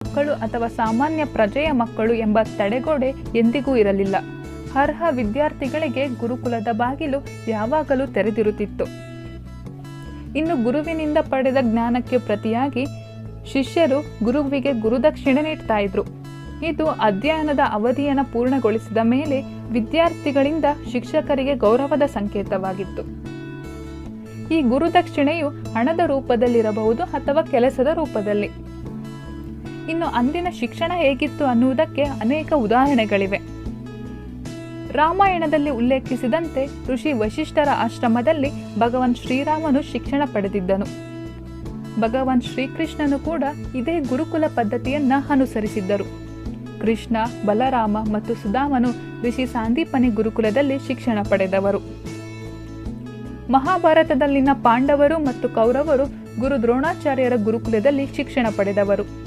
ಮಕ್ಕಳು ಅಥವಾ ಸಾಮಾನ್ಯ ಪ್ರಜೆಯ ಮಕ್ಕಳು ಎಂಬ ತಡೆಗೋಡೆ ಎಂದಿಗೂ ಇರಲಿಲ್ಲ. ಅರ್ಹ ವಿದ್ಯಾರ್ಥಿಗಳಿಗೆ ಗುರುಕುಲದ ಬಾಗಿಲು ಯಾವಾಗಲೂ ತೆರೆದಿರುತ್ತಿತ್ತು. ಇನ್ನು ಗುರುವಿನಿಂದ ಪಡೆದ ಜ್ಞಾನಕ್ಕೆ ಪ್ರತಿಯಾಗಿ ಶಿಷ್ಯರು ಗುರುವಿಗೆ ಗುರುದಕ್ಷಿಣೆ ನೀಡ್ತಾ ಇದ್ರು. ಇದು ಅಧ್ಯಯನದ ಅವಧಿಯನ್ನು ಪೂರ್ಣಗೊಳಿಸಿದ ಮೇಲೆ ವಿದ್ಯಾರ್ಥಿಗಳಿಂದ ಶಿಕ್ಷಕರಿಗೆ ಗೌರವದ ಸಂಕೇತವಾಗಿತ್ತು. ಈ ಗುರುದಕ್ಷಿಣೆಯು ಹಣದ ರೂಪದಲ್ಲಿರಬಹುದು ಅಥವಾ ಕೆಲಸದ ರೂಪದಲ್ಲಿ. ಇನ್ನು ಅಂದಿನ ಶಿಕ್ಷಣ ಹೇಗಿತ್ತು ಅನ್ನುವುದಕ್ಕೆ ಅನೇಕ ಉದಾಹರಣೆಗಳಿವೆ. ರಾಮಾಯಣದಲ್ಲಿ ಉಲ್ಲೇಖಿಸಿದಂತೆ ಋಷಿ ವಶಿಷ್ಠರ ಆಶ್ರಮದಲ್ಲಿ ಭಗವಾನ್ ಶ್ರೀರಾಮನು ಶಿಕ್ಷಣ ಪಡೆದಿದ್ದನು. ಭಗವಾನ್ ಶ್ರೀಕೃಷ್ಣನು ಕೂಡ ಇದೇ ಗುರುಕುಲ ಪದ್ಧತಿಯನ್ನ ಅನುಸರಿಸಿದ್ದರು. ಕೃಷ್ಣ, ಬಲರಾಮ ಮತ್ತು ಸುಧಾಮನು ಋಷಿ ಸಾಂದೀಪನಿ ಗುರುಕುಲದಲ್ಲಿ ಶಿಕ್ಷಣ ಪಡೆದವರು. ಮಹಾಭಾರತದಲ್ಲಿನ ಪಾಂಡವರು ಮತ್ತು ಕೌರವರು ಗುರು ದ್ರೋಣಾಚಾರ್ಯರ ಗುರುಕುಲದಲ್ಲಿ ಶಿಕ್ಷಣ ಪಡೆದವರು.